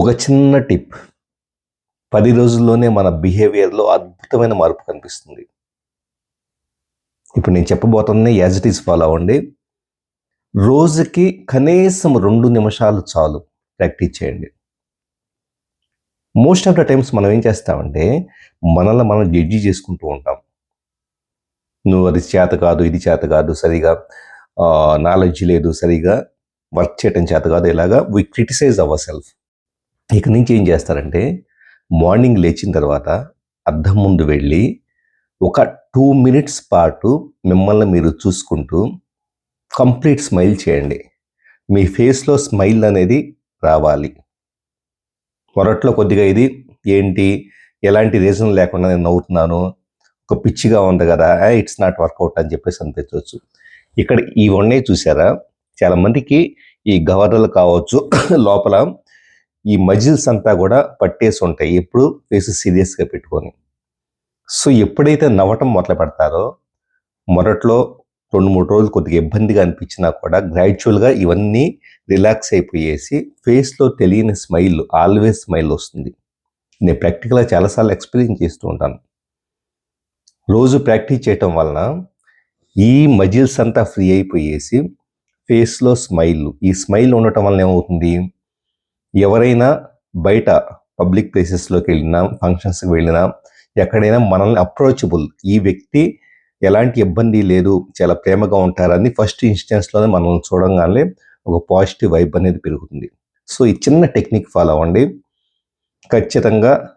ఒక చిన్న టిప్. పది రోజుల్లోనే మన బిహేవియర్లో అద్భుతమైన మార్పు కనిపిస్తుంది. ఇప్పుడు నేను చెప్పబోతుంది యాజ్ ఇట్ ఈస్ ఫాలో అవ్వండి. రోజుకి కనీసం రెండు నిమిషాలు చాలు ప్రాక్టీస్ చేయండి. మోస్ట్ ఆఫ్ ద టైమ్స్ మనం ఏం చేస్తామంటే మనల్ని మనం జడ్జి చేసుకుంటూ ఉంటాం. నువ్వు అది చేత కాదు ఇది చేత కాదు సరిగా నాలెడ్జ్ లేదు సరిగా వర్క్ చేయటం చేత కాదు ఇలాగా వి క్రిటిసైజ్ అవర్ సెల్ఫ్ ఇక నుంచి ఏం చేస్తారంటే మార్నింగ్ లేచిన తర్వాత అద్దం ముందు వెళ్ళి ఒక టూ మినిట్స్ పాటు మిమ్మల్ని మీరు చూసుకుంటూ కంప్లీట్ స్మైల్ చేయండి. మీ ఫేస్లో స్మైల్ అనేది రావాలి. మొరట్లో కొద్దిగా ఇది ఏంటి? ఎలాంటి రీజన్ లేకుండా నేను నవ్వుతున్నాను? ఒక పిచ్చిగా ఉంది కదా ఇట్స్ నాట్ వర్కౌట్ అని చెప్పేసి అనిపించవచ్చు. ఇక్కడ ఇవన్నీ చూసారా? చాలా మందికి ఈ గవర్నర్లు కావచ్చు లోపల ఈ మజిల్స్ అంతా కూడా పట్టేసి ఉంటాయి. ఎప్పుడు ఫేస్ సీరియస్గా పెట్టుకొని. సో ఎప్పుడైతే నవ్వటం మొదలు పెడతారో మొదట్లో రెండు మూడు రోజులు కొద్దిగా ఇబ్బందిగా అనిపించినా కూడా గ్రాడ్యువల్గా ఇవన్నీ రిలాక్స్ అయిపోయేసి ఫేస్లో తెలియని స్మైల్ ఆల్వేస్ స్మైల్ వస్తుంది. నేను ప్రాక్టికల్గా చాలాసార్లు ఎక్స్పీరియన్స్ చేస్తూ ఉంటాను. రోజు ప్రాక్టీస్ చేయటం వలన ఈ మజిల్స్ అంతా ఫ్రీ అయిపోయేసి ఫేస్లో స్మైల్ ఈ స్మైల్ ఉండటం వలన ఏమవుతుంది? ఎవరైనా బయట పబ్లిక్ ప్లేసెస్లోకి వెళ్ళినా ఫంక్షన్స్కి వెళ్ళినా ఎక్కడైనా మనల్ని అప్రోచబుల్ ఈ వ్యక్తి ఎలాంటి ఇబ్బంది లేదు చాలా ప్రేమగా ఉంటారని ఫస్ట్ ఇన్స్టెన్స్లోనే మనల్ని చూడంగానే ఒక పాజిటివ్ వైబ్ అనేది పెరుగుతుంది. సో ఈ చిన్న టెక్నిక్ ఫాలో అవ్వండి. ఖచ్చితంగా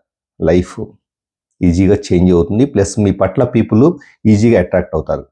లైఫ్ ఈజీగా చేంజ్ అవుతుంది. ప్లస్ మీ పట్ల పీపుల్ ఈజీగా అట్రాక్ట్ అవుతారు.